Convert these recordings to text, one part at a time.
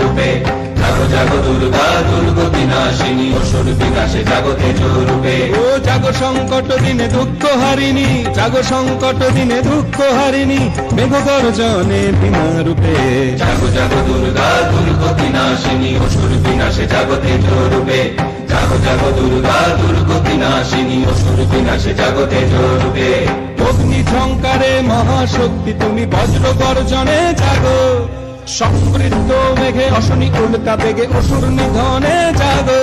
রূপে জাগো জাগো দুর্গা দুর্গতি নাশিনী অসুর বিনাশে জাগো তেজ রূপে ও জাগো সংকট দিনে দুঃখ হারিনি জাগো সংকট দিনে দুঃখ হারিনি মেঘ গর্জনে বিনা রূপে। জাগো জাগো দুর্গা দুর্গতি নাশিনী অসুর বিনাশে জাগো তেজ রূপে জাগো জাগো দুর্গা দুর্গতি নাশিনী অসুর বিনাশে জাগো তেজ রূপে অগ্নি ঝঙ্কারে মহাশক্তি তুমি বজ্র গর্জনে জাগো। সমৃদ্ধ মেঘে অশনি উল্কা বেগে অসুর নিধনে জাগো।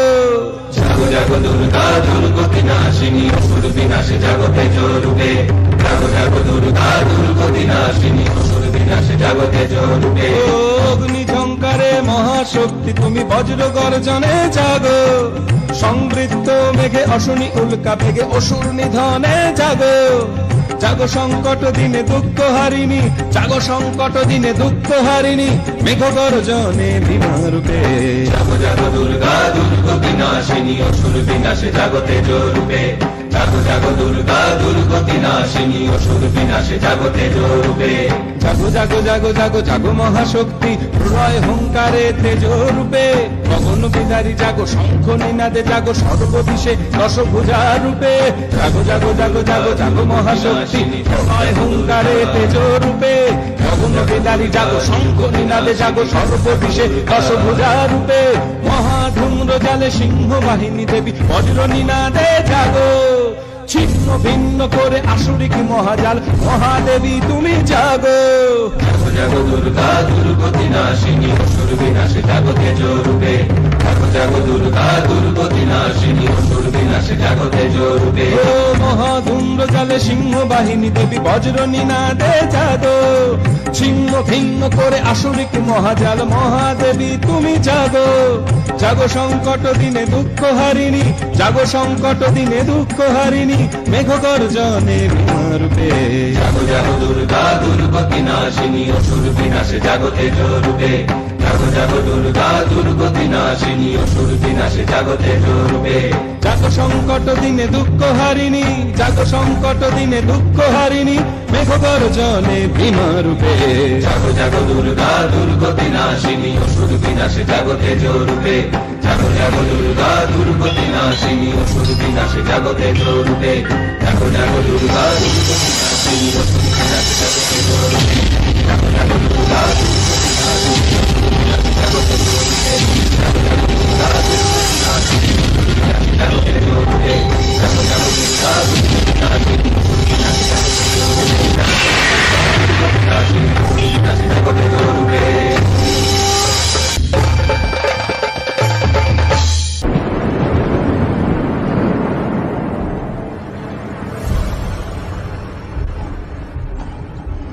জাগো জাগো দুর্গা দুর্গতি নাশিনী অসুর বিনাশে জাগো তেজ রূপে জাগো জাগো দুর্গা দুর্গতি নাশিনী অসুর বিনাশে জাগো তেজ রূপে অগ্নি ঝঙ্কারে মহাশক্তি তুমি বজ্র গর্জনে জাগো। সমৃদ্ধ মেঘে অশনি উল্কা বেগে অসুর নিধনে জাগো। জাগো সংকট দিনে দুঃখ হারিনি জাগো সংকট দিনে দুঃখ হারিনি মেঘ গর্জনে বিমা রূপে। জাগো জাগো দুর্গা, দুর্গ বিনাশিনী, অসুর বিনাশে জাগতে তেজ রূপে। জাগো জাগো দুর্গা, দুর্গ বিনাশিনী, অসুর বিনাশে জাগতে তেজ রূপে। জাগো জাগো জাগো জাগো মহাশক্তি। প্রলয় হংকারে তেজ রূপে গগন বিদারি জাগো, শঙ্খ নিনাদে জাগো, সর্ববিষে দশভুজা রূপে। জাগো জাগো জাগো জাগো জাগো মহাশক্তি। প্রলয় হংকারে তেজ রূপে গগন বিদারি জাগো, শঙ্খ নিনাদে জাগো, সর্ববিষে দশভুজা রূপে। মহাধূম্র জালে সিংহ বাহিনী দেবী, বজ্র নিনাদে জাগো। ভিন্ন করে আসুরিক মহাজাল। মহাদেবী তুমি জাগো। জাগো জাগো দুর্গা দুর্গতি নাশিনী অসুর বিনাশে জাগো তেজ রূপে। জাগো জাগো দুর্গা দুর্গতি নাশিনী অসুর বিনাশে জাগো তেজ রূপে। ও মহাধুম্র জালে সিংহ বাহিনী দেবী বজ্র নিনাদে জাগো। ছিন্ন ভিন্ন করে আসুরিক মহাজাল মহাদেবী তুমি জাগো। জাগো সংকট দিনে দুঃখ হারিনি জাগো সংকট দিনে দুঃখ হারিনি মেঘ গর্জনে রূপে জাগো জাগো দুর্গা দুর্গতি নাশিনী অসুর বিনাশে জাগো তেজ রূপে। জাগো জাগো দুর্গা দুর্গতি নাশিনী অসুর বিনাশে জাগতে রূপে জাগো সংকট দিনে দুঃখ হারিনি জাগো সংকট দিনে দুঃখ হারিনি মেঘ গর্জনে ভীমা রূপে। জাগো জাগো দুর্গা দুর্গতি নাশিনী অসুর বিনাশে জাগতে রূপে জাগো জাগো দুর্গা দুর্গতি নাশিনী অসুর বিনাশে জাগো তেজ রূপে জাগো জাগো দুর্গা দুর্গতি নাশিনী অসুর বিনাশে জাগো তেজ রূপে জাগো জাগো দুর্গা দুর্গতি নাশিনী অসুর বিনাশে জাগো তেজ রূপে জাগো জাগো দুর্গা দুর্গতি নাশিনী অসুর বিনাশে জাগো তেজ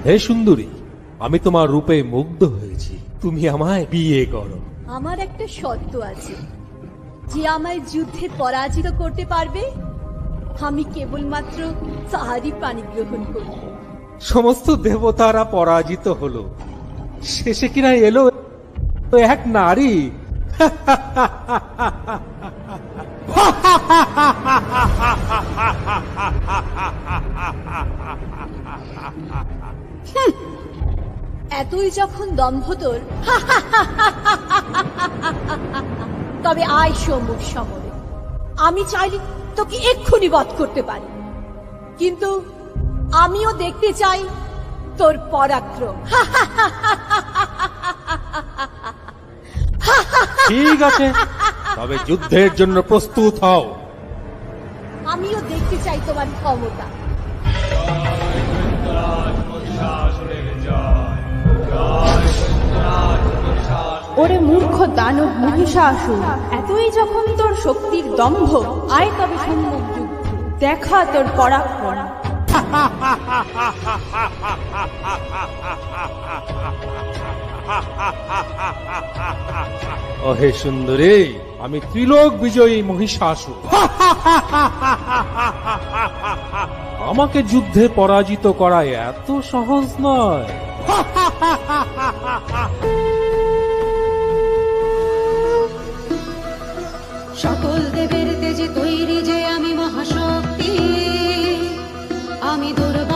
হে সুন্দরী আমি তোমার রূপে মুগ্ধ হয়েছি। তুমি আমায় বিয়ে করো। আমার একটা শর্ত আছে। যে আমায় যুদ্ধে পরাজিত করতে পারবে আমি কেবলমাত্র তাহারই পানি গ্রহণ করব সমস্ত দেবতারা পরাজিত হলো। শেষে কিনা এলো এক নারী। এতই যখন দম্ভ তোর তবে আয় সম্মুখ সমরে আমি চাইলে তোকে এক্ষুনি বধ করতে পারি কিন্তু আমিও দেখতে চাই তোর পরাক্রম ঠিক আছে তবে যুদ্ধের জন্য প্রস্তুত হও আমিও দেখতে চাই তোমার ক্ষমতা ওরে মূর্খ দানব মহিষাসুর এতই যখন তোর শক্তির দম্ভ আয় তবে সম্মুখ যুদ্ধ। দেখা তোর পরাক্রম। অহে সুন্দরী আমি ত্রিলোক বিজয়ী মহিষাসুর। আমাকে যুদ্ধে পরাজিত করা এত সহজ নয়। সকল দেবের তেজে তৈরি যে আমি মহাশক্তি, আমি দুর্বার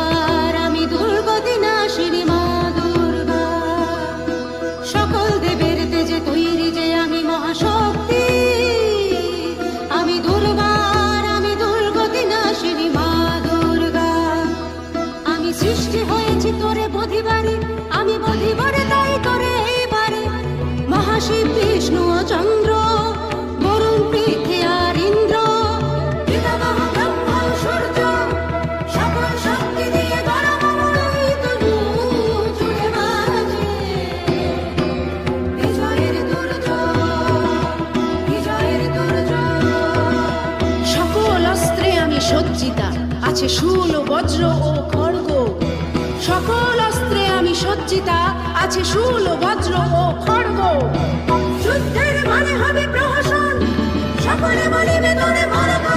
আছে শূল, বজ্র ও খড়গ। সকল অস্ত্রে আমি সজ্জিতা, আছে শূল, বজ্র ও খড়গ। যুদ্ধের মানে হবে প্রহসন। সকলে বলিবে, তরে ভরকা